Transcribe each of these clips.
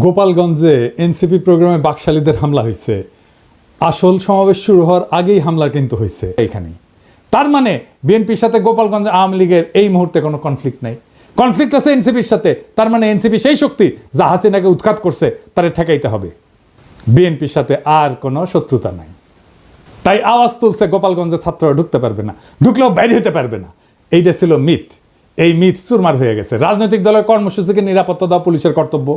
গোপালগঞ্জে এনসিপি প্রোগ্রামে বাকশালীদের হামলা হয়েছে। আসল সমাবেশ শুরু হওয়ার আগেই হামলা কিন্তু হয়েছে এইখানেই তার মানে বিএনপির সাথে গোপালগঞ্জ আওয়ামী লীগের এই মুহূর্তে কোনো কনফ্লিক্ট নাই। কনফ্লিক্ট আছে এনসিপির সাথে, তার মানে এনসিপি সেই শক্তি যা হাসিনাকে উৎখাত করছে, তারে ঠেকাইতে হবে। বিএনপির সাথে আর কোনো শত্রুতা নাই। তাই আওয়াজ তুলছে গোপালগঞ্জের ছাত্ররা ঢুকতে পারবে না, ঢুকলেও বাইরে হতে পারবে না। এইটা ছিল মিথ। এই মিথ চুরমার হয়ে গেছে। রাজনৈতিক দলের কর্মসূচিকে নিরাপত্তা দেওয়া পুলিশের কর্তব্য।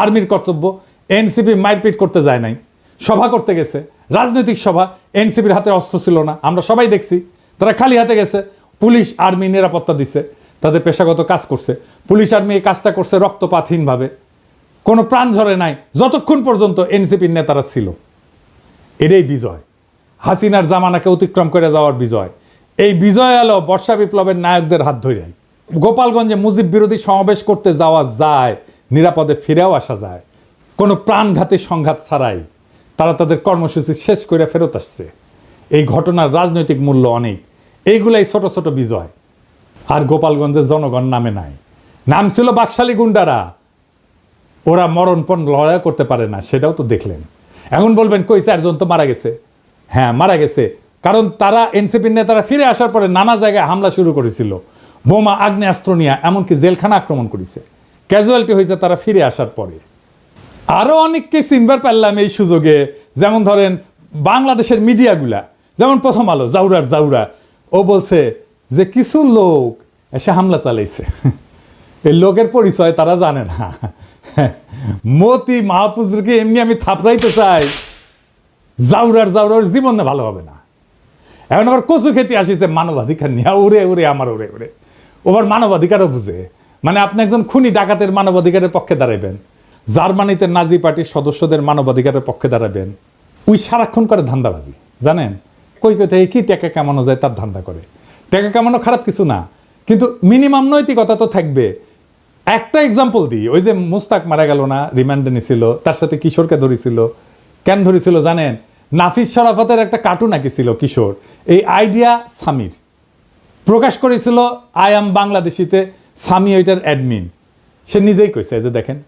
আর্মির কর্তব্য, এনসিপি মারপিট করতে যায় নাই। সভা করতে গেছে। রাজনৈতিক সভা, এনসিপির হাতে অস্ত্র ছিল না। আমরা সবাই দেখছি, তারা খালি হাতে গেছে। পুলিশ আর্মি নিরাপত্তা দিছে। তাদের পেশাগত কাজ করছে। পুলিশ আর্মি এই কাজটা করছে রক্তপাতহীনভাবে। কোনো প্রাণ ঝরে নাই। যতক্ষণ পর্যন্ত এনসিপির নেতারা ছিল। এটাই বিজয়। হাসিনার জামানাকে অতিক্রম করে যাওয়ার বিজয়। এই বিজয় আলো বর্ষা বিপ্লবের নায়কদের হাত ধরে গোপালগঞ্জে মুজিব বিরোধী সমাবেশ করতে যাওয়া যায়। নিরাপদে ফিরেও আসা যায়। কোনো প্রাণঘাতী সংঘাত ছাড়াই তারা তাদের কর্মসূচি শেষ করে ফেরত আসছে। এই ঘটনার রাজনৈতিক মূল্য অনেক। এইগুলাই ছোট ছোট বিজয়। আর গোপালগঞ্জের জনগণ নামে নাই। নাম ছিল বাকশালী গুন্ডারা। ওরা মরণপণ লড়াই করতে পারে না, সেটাও তো দেখলেন। এখন বলবেন, কই চারজন তো মারা গেছে? হ্যাঁ মারা গেছে। কারণ তারা এনসিপির নেতারা ফিরে আসার পরে নানা জায়গায় হামলা শুরু করেছিল। বোমা, আগ্নেয়াস্ত্র নিয়ে এমনকি জেলখানা আক্রমণ করেছে। ক্যাজুয়ালিটি হয়েছে তারা ফিরে আসার পরে। আরও অনেককে চিনবার পারলাম এই সুযোগে, যেমন ধরেন বাংলাদেশের মিডিয়াগুলা। যেমন প্রথম আলো, জাউরার জাউরা। ও বলছে যে, কিছু লোক এসে হামলা চালাইছে। এই লোকের পরিচয় তারা জানে না। মতি মাহফুজকে এমনি আমি থাপড়াইতে চাই। জাউরার জাউরার জীবন ভালো হবে না। এখন আবার কচু খেতে আসিছে মানবাধিকার নিয়ে। উড়ে উড়ে আমার উড়ে উড়ে ওবার মানবাধিকারও বুঝে। মানে আপনি একজন খুনি, ডাকাতের মানবাধিকারের পক্ষে দাঁড়াবেন জার্মানিতে নাজি পার্টির সদস্যদের মানবাধিকারের পক্ষে দাঁড়াবেন ওই সারাক্ষণ করে ধান্দাবাজি, জানেন? কই কই থেকে কি টেকা কামানো যায় তার ধান্দা করে। টেকা কামানো খারাপ কিছু না, কিন্তু মিনিমাম নৈতিকতা তো থাকবে। একটা এক্সাম্পল দিই, ওই যে মুস্তাক মারা গেল না রিমান্ডে নিছিল, তার সাথে কিশোরকে ধরেছিল। কেন ধরেছিল জানেন? নাফিস শরাফতের একটা কার্টুন আঁকিছিল কিশোর। এই আইডিয়া সামির। প্রকাশ করেছিল আই এম বাংলাদেশিতে সামি ওইটার অ্যাডমিন সে নিজেই কইছে যে দেখেন,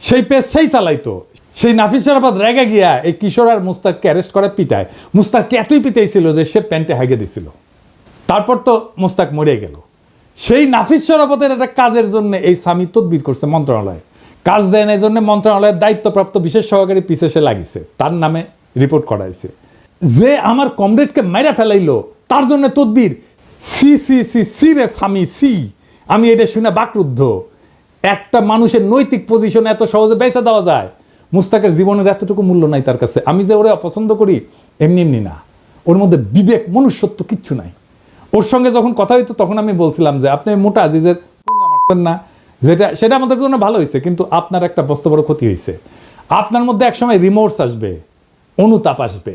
সেই পেজ সেই চালাইতো। সেই নাফিস শরাফত রেগে গিয়া এই কিশোর আর মুস্তাককে অ্যারেস্ট করে পিটায়। মুস্তাককে এতই পিটাইছিল যে সে প্যান্টে হাগে দিছিল। তারপর তো মুস্তাক মরে গেল। সেই নাফিস শরাফতের একটা কাজের জন্য এই স্বামী তদবির করছে মন্ত্রণালয়ে। কাজ দেয় না, এই জন্য মন্ত্রণালয়ের দায়িত্বপ্রাপ্ত বিশেষ সহকারী পিছে সে লাগিছে তার নামে রিপোর্ট করাইছে। যে আমার কমরেডকে মাইরা ফেলাইলো, তার জন্য তদবির। সি সি সি সি রে স্বামী সি। আমি এটা শুনে বাকরুদ্ধ। একটা মানুষের নৈতিক পজিশন এত সহজে বেঁচে দেওয়া যায়, মুস্তাকের জীবনের এতটুকু মূল্য নাই তার কাছে। আমি যে ওরে অপছন্দ করি, এমনি এমনি না। ওর মধ্যে বিবেক, মনুষ্যত্ব কিচ্ছু নাই। ওর সঙ্গে যখন কথা হইতো, তখন আমি বলছিলাম যে, আপনি মোটা আজিজের মারছেন না। যেটা, সেটা আমাদের জন্য ভালো হয়েছে কিন্তু আপনার একটা বস্ত বড় ক্ষতি হয়েছে আপনার মধ্যে একসময় রিমোর্স আসবে, অনুতাপ আসবে।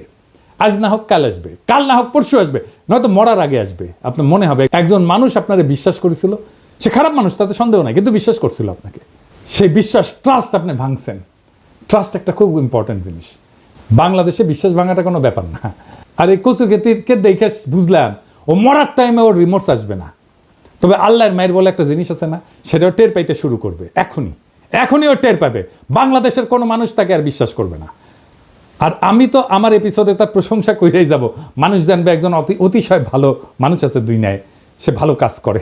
আজ না হোক কাল আসবে। কাল না হোক পরশু আসবে। নয়তো মরার আগে আসবে। আপনার মনে হবে, একজন মানুষ আপনারে বিশ্বাস করেছিল সে খারাপ মানুষ, তাতে সন্দেহ নাই, কিন্তু বিশ্বাস করছিল আপনাকে। সেই বিশ্বাস ট্রাস্ট আপনি ভাঙছেন। ট্রাস্ট একটা খুব ইম্পর্টেন্ট জিনিস। বাংলাদেশে বিশ্বাস ভাঙাটা কোনো ব্যাপার না। আর এই কচু খেতিকে দেখে বুঝলাম, ও মরার টাইমে ওর রিমোর্স আসবে না। তবে আল্লাহর মায়ের বলে একটা জিনিস আছে না সেটাও টের পাইতে শুরু করবে, এখনই। এখনই ও টের পাবে। বাংলাদেশের কোনো মানুষ তাকে আর বিশ্বাস করবে না। আর আমি তো আমার এপিসোডে তার প্রশংসা করেই যাব। মানুষ জানবে একজন অতি অতিশয় ভালো মানুষ আছে দুই নেয় সে ভালো কাজ করে।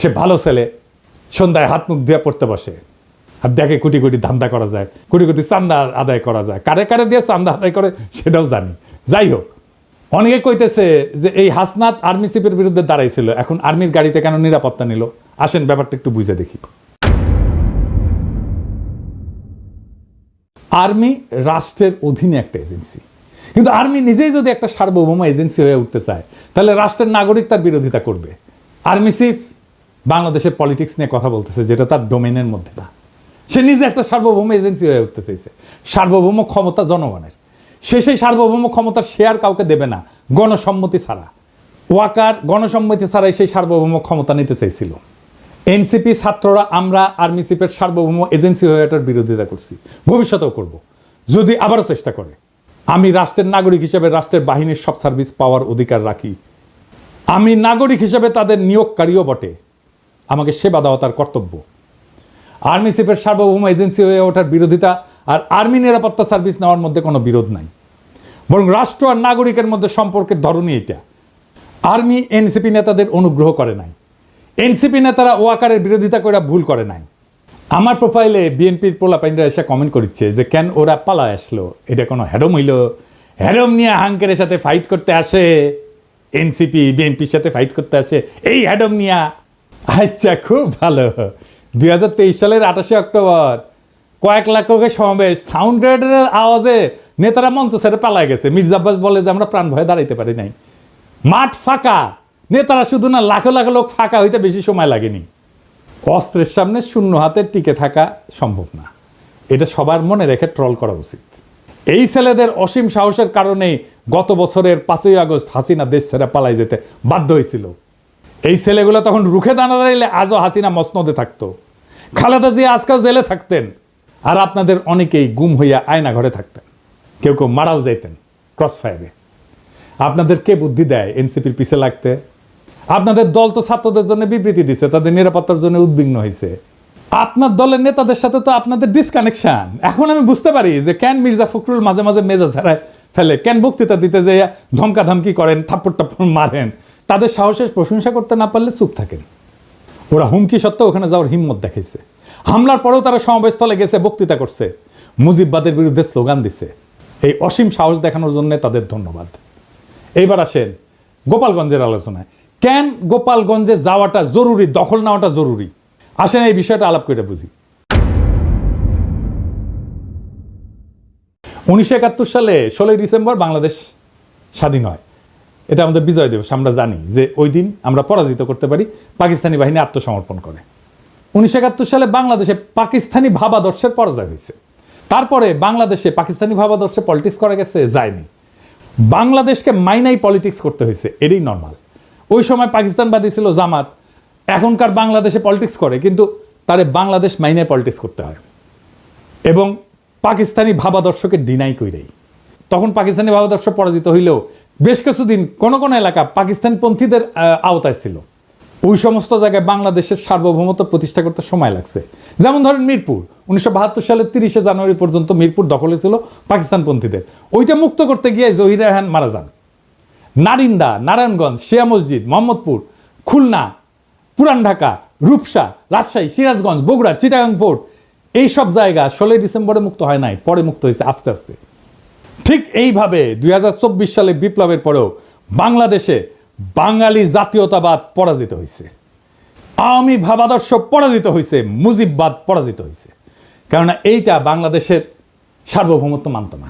সে ভালো ছেলে, সন্ধ্যায় হাত মুখ ধুয়ে পড়তে বসে। আর দেখে কোটি কোটি ধান্দা করা যায়, কোটি কোটি চান্দা আদায় করা যায়। কারে কারে দিয়ে চান্দা আদায় করে সেটাও জানি। যাই হোক, অনেকে কইতেছে যে এই হাসনাত আর্মি চিফের বিরুদ্ধে দাঁড়াইছিল, এখন আর্মির গাড়িতে কেন নিরাপত্তা নিল? আসেন ব্যাপারটা একটু বুঝে দেখি। আর্মি রাষ্ট্রের অধীনে একটা এজেন্সি। কিন্তু আর্মি নিজেই যদি একটা সার্বভৌম এজেন্সি হয়ে উঠতে চায়, তাহলে রাষ্ট্রের নাগরিক তার বিরোধিতা করবে। আর্মি চিফ বাংলাদেশের পলিটিক্স নিয়ে কথা বলতেছে, যেটা তার ডোমেনের মধ্যে না। সে নিজে একটা সার্বভৌম এজেন্সি হয়ে উঠতে চাইছে। সার্বভৌম ক্ষমতা জনগণের। সে সেই সার্বভৌম ক্ষমতা শেয়ার কাউকে দেবে না, গণসম্মতি ছাড়া। ওয়াকার গণসম্মতি ছাড়াই সেই সার্বভৌম ক্ষমতা নিতে চাইছিল। এনসিপি ছাত্ররা, আমরা আর্মি চিফের সার্বভৌম এজেন্সি হয়ে এটার বিরোধিতা করছি। ভবিষ্যতেও করব। যদি আবারও চেষ্টা করে। আমি রাষ্ট্রের নাগরিক হিসেবে রাষ্ট্রের বাহিনীর সব সার্ভিস পাওয়ার অধিকার রাখি। আমি নাগরিক হিসেবে তাদের নিয়োগকারীও বটে। আমাকে সেবা দেওয়া তার কর্তব্য। আর্মি চিফের সার্বভৌম এজেন্সি হয়ে ওঠার বিরোধিতা আর আর্মি নিরাপত্তা সার্ভিস নেওয়ার মধ্যে কোনো বিরোধ নাই। বরং রাষ্ট্র আর নাগরিকের মধ্যে সম্পর্কের ধরনই এটা আর্মি এনসিপি নেতাদের অনুগ্রহ করে নাই। এনসিপি নেতারা ওয়াকারের বিরোধিতা করে ভুল করে নাই। আমার প্রোফাইলে বিএনপির পোলাপাইনরা এসে কমেন্ট করছে যে, কেন ওরা পালায় আসলো? এটা কোনো হ্যাডম হইল? হ্যাডম নিয়ে হাঙ্কের সাথে ফাইট করতে আসে? এনসিপি, বিএনপির সাথে ফাইট করতে আসে? এই হ্যাডম নিয়া আচ্ছা খুব ভালো। দুই হাজার তেইশ সালের আঠাশে অক্টোবর। কয়েক লাখ লোকের সমাবেশ। সাউন্ড গ্রেডের আওয়াজে নেতারা মঞ্চ ছেড়ে পালায় গেছে। মির্জা আব্বাস বলে যে, আমরা প্রাণ ভয়ে দাঁড়াইতে পারি নাই। মাঠ ফাঁকা। নেতারা শুধু না, লাখো লাখো লোক ফাঁকা হইতে বেশি সময় লাগেনি। অস্ত্রের সামনে শূন্য হাতে টিকে থাকা সম্ভব না। এটা সবার মনে রেখে ট্রল করা উচিত। এই ছেলেদের অসীম সাহসের কারণেই গত বছরের পাঁচই আগস্ট হাসিনা দেশ ছেড়ে পালাই যেতে বাধ্য হয়েছিল। এই ছেলেগুলো তখন রুখে দাঁড়া দাঁড়াইলে আজও হাসিনা মসনদে থাকতো। খালেদা জিয়া আজকাল জেলে থাকতেন আর আপনাদের অনেকেই গুম হইয়া আয়না ঘরে থাকতেন। কেউ কেউ মারাও যাইতেন ক্রস ফায়ারে। আপনাদের কে বুদ্ধি দেয় এনসিপির পিছে লাগতে? আপনাদের দল তো ছাত্রদের জন্য বিবৃতি দিছে, তাদের নিরাপত্তার জন্য উদ্বিগ্ন হয়েছে আপনার দলের নেতাদের সাথে তো আপনাদের ডিসকানেকশন এখন আমি বুঝতে পারি যে কেন মির্জা ফখরুল মাঝে মাঝে মেজাজ হারায় ফেলে, কেন বক্তৃতা দিতে যে ধমকা ধমকি করেন, থাপ্পড় টাপ্পড় মারেন। তাদের সাহসের প্রশংসা করতে না পারলে চুপ থাকেন। ওরা হুমকি সত্ত্বেও ওখানে যাওয়ার হিম্মত দেখাইছে। হামলার পরেও তারা সমাবেশস্থলে গেছে, বক্তৃতা করছে। মুজিববাদের বিরুদ্ধে স্লোগান দিছে। এই অসীম সাহস দেখানোর জন্য তাদের ধন্যবাদ। এইবার আসেন গোপালগঞ্জের আলোচনায়। কেন গোপালগঞ্জে যাওয়াটা জরুরি, দখল নেওয়াটা জরুরি? আসেন এই বিষয়টা আলাপ করে বুঝি। উনিশশো একাত্তর সালে ষোলোই ডিসেম্বর বাংলাদেশ স্বাধীন হয়। এটা আমাদের বিজয় দিবস, আমরা জানি যে ওই দিন আমরা পরাজিত করতে পারি, পাকিস্তানি বাহিনী আত্মসমর্পণ করে। উনিশশো একাত্তর সালে বাংলাদেশে পাকিস্তানি ভাবাদর্শের পরাজয় হয়েছে। তারপরে বাংলাদেশে পাকিস্তানি ভাবাদর্শে পলিটিক্স করা গেছে, যায়নি। বাংলাদেশকে মাইনাই পলিটিক্স করতে হয়েছে, এটাই নর্মাল ওই সময় পাকিস্তানবাদী ছিল জামাত, এখনকার বাংলাদেশে পলিটিক্স করে, কিন্তু তারে বাংলাদেশ মাইনাই পলিটিক্স করতে হয়। এবং পাকিস্তানি ভাবাদর্শকে ডিনাই কইরেই। তখন পাকিস্তানি ভাবাদর্শ পরাজিত হইলেও বেশ কিছুদিন কোনো কোনো এলাকা পাকিস্তানপন্থীদের আওতায় ছিল। ওই সমস্ত জায়গায় বাংলাদেশের সার্বভৌমত্ব প্রতিষ্ঠা করতে সময় লাগছে। যেমন ধরেন মিরপুর, উনিশশো বাহাত্তর সালের তিরিশে জানুয়ারি পর্যন্ত মিরপুর দখলে ছিল পাকিস্তানপন্থীদের। ওইটা মুক্ত করতে গিয়ে জহির রায়হান মারা যান। নারিন্দা, নারায়ণগঞ্জ, শিয়া মসজিদ, মোহাম্মদপুর, খুলনা, পুরান ঢাকা, রূপসা, রাজশাহী, সিরাজগঞ্জ, বগুড়া, চিটাগাং পোর্ট এই সব জায়গা ষোলোই ডিসেম্বরে মুক্ত হয় নাই, পরে মুক্ত হয়েছে আস্তে আস্তে। ঠিক এইভাবে দুই সালে বিপ্লবের পরেও বাংলাদেশে বাঙালি জাতীয়তাবাদ পরাজিত হয়েছে আওয়ামী ভাবাদর্শ পরাজিত হয়েছে মুজিববাদ পরাজিত হয়েছে কেননা এইটা বাংলাদেশের সার্বভৌমত্ব মানত না।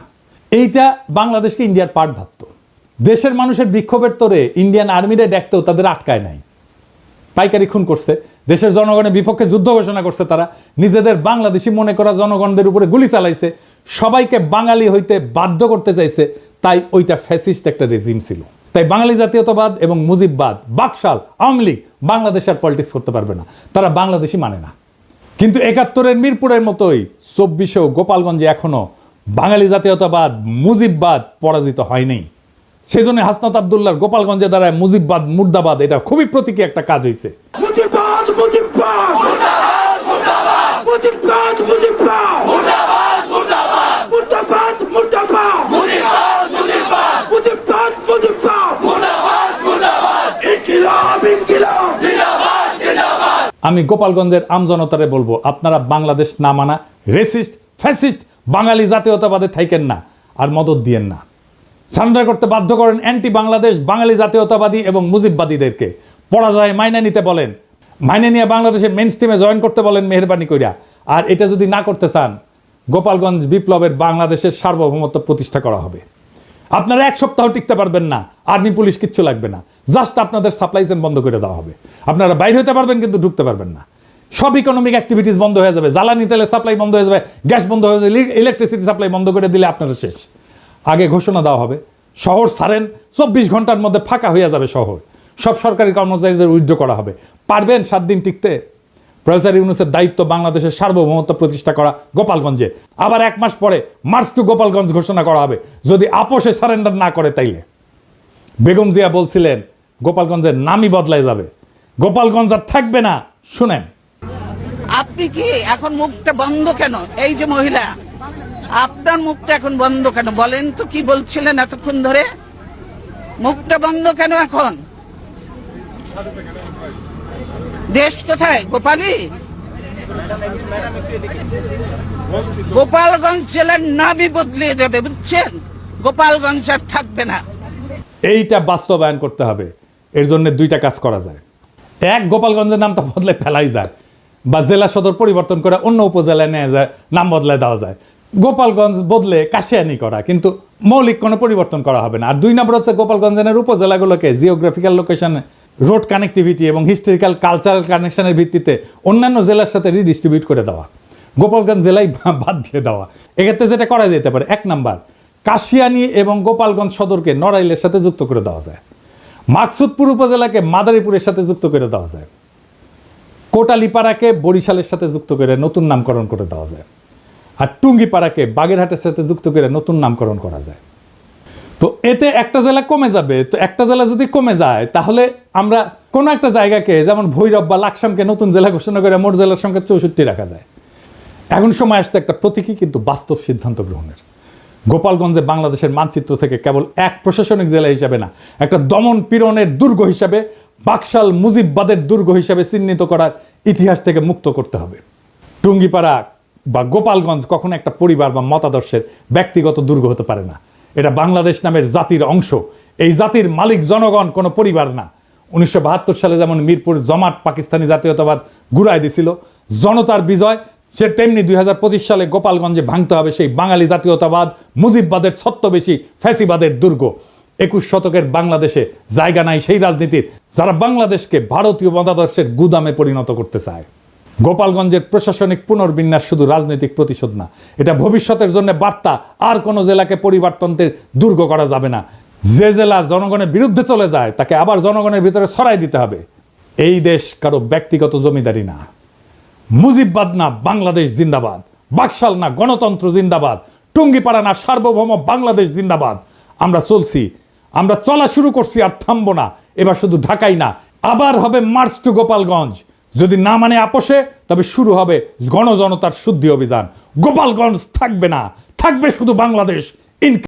এইটা বাংলাদেশকে ইন্ডিয়ার পার্ট ভাবত। দেশের মানুষের বিক্ষোভের তোরে ইন্ডিয়ান আর্মিরে ডাকতেও তাদের আটকায় নাই। পাইকারি খুন করছে, দেশের জনগণের বিপক্ষে যুদ্ধ ঘোষণা করছে তারা, নিজেদের বাংলাদেশি মনে করা জনগণদের উপরে গুলি চালাইছে সবাইকে বাঙালি হইতে বাধ্য করতে চাইছে, তাই ওইটা ফ্যাসিস্ট একটা রেজিম ছিল। তাই বাঙালি জাতীয়তাবাদ এবং মুজিববাদ, বাকশাল, আওয়ামী লীগ বাংলাদেশ আর পলিটিক্স করতে পারবে না। তারা বাংলাদেশি মানে না। কিন্তু একাত্তরের মিরপুরের মতোই চব্বিশেও গোপালগঞ্জে এখনও বাঙালি জাতীয়তাবাদ, মুজিববাদ পরাজিত হয়নি সেই জন্য হাসনাত আবদুল্লাহর গোপালগঞ্জে দাঁড়ায় মুজিববাদ, মুর্দাবাদ, এটা খুবই প্রতীকী একটা কাজ হয়েছে মুজিবাদ মুজিবাদ মুর্দাবাদ মুজিবাদ মুর্দাবাদ মুর্দাবাদ মুর্দাবাদ মুর্দাবাদ মুজিবাদ মুজিবাদ মুজিবাদ মুজিবাদ মুর্দাবাদ মুর্দাবাদ ইনকিলাব ইনকিলাব জিন্দাবাদ জিন্দাবাদ আমি গোপালগঞ্জের আমজনতারে বলব, আপনারা বাংলাদেশ না মানা রেসিস্ট ফ্যাসিস্ট বাঙালি জাতীয়তাবাদে থাইকেন না আর মদত দিয়েন না। সারেন্ডার করতে বাধ্য করেন অ্যান্টি বাংলাদেশ বাঙালি জাতীয়তাবাদী এবং মুজিববাদীদেরকে। পরাজয় মাইনে নিতে বলেন। মাইনে নিয়ে বাংলাদেশের মেন স্ট্রিমে জয়েন করতে বলেন মেহরবানি করিয়া আর এটা যদি না করতে চান, গোপালগঞ্জ বিপ্লবের বাংলাদেশের সার্বভৌমত্ব প্রতিষ্ঠা করা হবে। আপনারা এক সপ্তাহ টিকতে পারবেন না, আর্মি পুলিশ কিচ্ছু লাগবে না। জাস্ট আপনাদের সাপ্লাই চেন বন্ধ করে দেওয়া হবে। আপনারা বাইরে হতে পারবেন কিন্তু ঢুকতে পারবেন না। সব ইকোনমিক অ্যাক্টিভিটিস বন্ধ হয়ে যাবে। জ্বালানি তেলের সাপ্লাই বন্ধ হয়ে যাবে গ্যাস বন্ধ হয়ে যাবে ইলেকট্রিসিটি সাপ্লাই বন্ধ করে দিলে আপনারা শেষ। আগে ঘোষণা দেওয়া হবে, শহর ছাড়েন, চব্বিশ ঘণ্টার মধ্যে ফাঁকা হয়ে যাবে শহর। সব সরকারি কর্মচারীদের উইথড্র করা হবে। পারবেন সাত দিন টিকতে? প্রফেসর ইউনুসের দায়িত্ব বাংলাদেশের সার্বভৌমত্ব প্রতিষ্ঠা করা গোপালগঞ্জে। আবার এক মাস পরে মার্চ টু গোপালগঞ্জ ঘোষণা করা হবে। যদি আপোষে সারেন্ডার না করে তাইলে। বেগম জিয়া বলছিলেন, গোপালগঞ্জের নামই বদলাই যাবে। গোপালগঞ্জ আর থাকবে না, শুনেন। আপনি কি এখন মুখটা বন্ধ কেন? এই যে মহিলা, আপনার মুখটা এখন বন্ধ কেন? বলেন তো কি বলছিলেন এতক্ষণ ধরে? মুখটা বন্ধ কেন এখন? দেশ কোথায়? গোপালী গোপালগঞ্জ জেলার নামই বদলে যাবে, বুঝছেন? গোপালগঞ্জ আর থাকবে না। এইটা বাস্তবায়ন করতে হবে। এর জন্য দুইটা কাজ করা যায়। এক, গোপালগঞ্জের নামটা বদলে ফেলাই যায় বা জেলা সদর পরিবর্তন করে অন্য উপজেলায় নেওয়া যায়, নাম বদলে দেওয়া যায়। গোপালগঞ্জ বদলে কাশিয়ানি করা, কিন্তু মৌলিক কোনো পরিবর্তন করা হবে না। আর দুই নম্বর হচ্ছে গোপালগঞ্জের উপজেলাগুলোকে জিওগ্রাফিক্যাল লোকেশনে রোড কানেক্টিভিটি এবং হিস্টোরিক্যাল কালচারাল কানেকশনের ভিত্তিতে অন্যান্য জেলার সাথে রিডিস্ট্রিবিউট করে দেওয়া। গোপালগঞ্জ জেলায় বাদ দিয়ে দেওয়া। এক্ষেত্রে যেটা করা যেতে পারে, এক নাম্বার, কাশিয়ানি এবং গোপালগঞ্জ সদরকে নড়াইলের সাথে যুক্ত করে দেওয়া যায়। মাকসুদপুর উপজেলাকে মাদারীপুরের সাথে যুক্ত করে দেওয়া যায়। কোটালিপাড়াকে বরিশালের সাথে যুক্ত করে নতুন নামকরণ করে দেওয়া যায়। আর টুঙ্গিপাড়াকে বাগেরহাটের সাথে যুক্ত করে নতুন নামকরণ করা যায়। তো এতে একটা জেলা কমে যাবে, তো একটা জেলা যদি কমে যায়, তাহলে আমরা কোনো একটা জায়গাকে, যেমন ভৈরব বা লাকসামকে নতুন জেলা ঘোষণা করে মোট জেলার সংখ্যা চৌষট্টি রাখা যায়। এখন সময় আসছে একটা প্রতীকী কিন্তু বাস্তব সিদ্ধান্ত গ্রহণের। গোপালগঞ্জে বাংলাদেশের মানচিত্র থেকে কেবল এক প্রশাসনিক জেলা হিসাবে না, একটা দমন পীড়নের দুর্গ হিসাবে, বাকশাল মুজিববাদের দুর্গ হিসাবে চিহ্নিত করার ইতিহাস থেকে মুক্ত করতে হবে। টুঙ্গিপাড়া বা গোপালগঞ্জ কখনো একটা পরিবার বা মতাদর্শের ব্যক্তিগত দুর্গ হতে পারে না। এটা বাংলাদেশ নামের জাতির অংশ। এই জাতির মালিক জনগণ কোনো পরিবার না। উনিশশো বাহাত্তর সালে যেমন মিরপুর জমাট পাকিস্তানি জাতীয়তাবাদ ঘুরাই দিছিল, জনতার বিজয় সে তেমনি দুই হাজার পঁচিশ সালে গোপালগঞ্জে ভাঙতে হবে সেই বাঙালি জাতীয়তাবাদ, মুজিববাদের ছত্রবেশী ফ্যাসিবাদের দুর্গ। একুশ শতকের বাংলাদেশে জায়গা নাই সেই রাজনীতির, যারা বাংলাদেশকে ভারতীয় মতাদর্শের গুদামে পরিণত করতে চায়। গোপালগঞ্জের প্রশাসনিক পুনর্বিন্যাস শুধু রাজনৈতিক প্রতিশোধ না, এটা ভবিষ্যতের জন্য বার্তা, আর কোনো জেলাকে পরিবারতন্ত্রের দুর্গ করা যাবে না। যে জেলা জনগণের বিরুদ্ধে চলে যায়, তাকে আবার জনগণের ভিতরে সরাই দিতে হবে। এই দেশ কারও ব্যক্তিগত জমিদারি না। মুজিববাদ না বাংলাদেশ জিন্দাবাদ। বাকশাল না গণতন্ত্র জিন্দাবাদ। টুঙ্গিপাড়া না সার্বভৌম বাংলাদেশ জিন্দাবাদ। আমরা চলছি। আমরা চলা শুরু করছি আর থামবো না। এবার শুধু ঢাকাই না। আবার হবে মার্চ টু গোপালগঞ্জ। যদি না মানে আপোষে, তবে শুরু হবে গণজনতার শুদ্ধি অভিযান। গোপালগঞ্জ থাকবে না, থাকবে শুধু বাংলাদেশ। ইন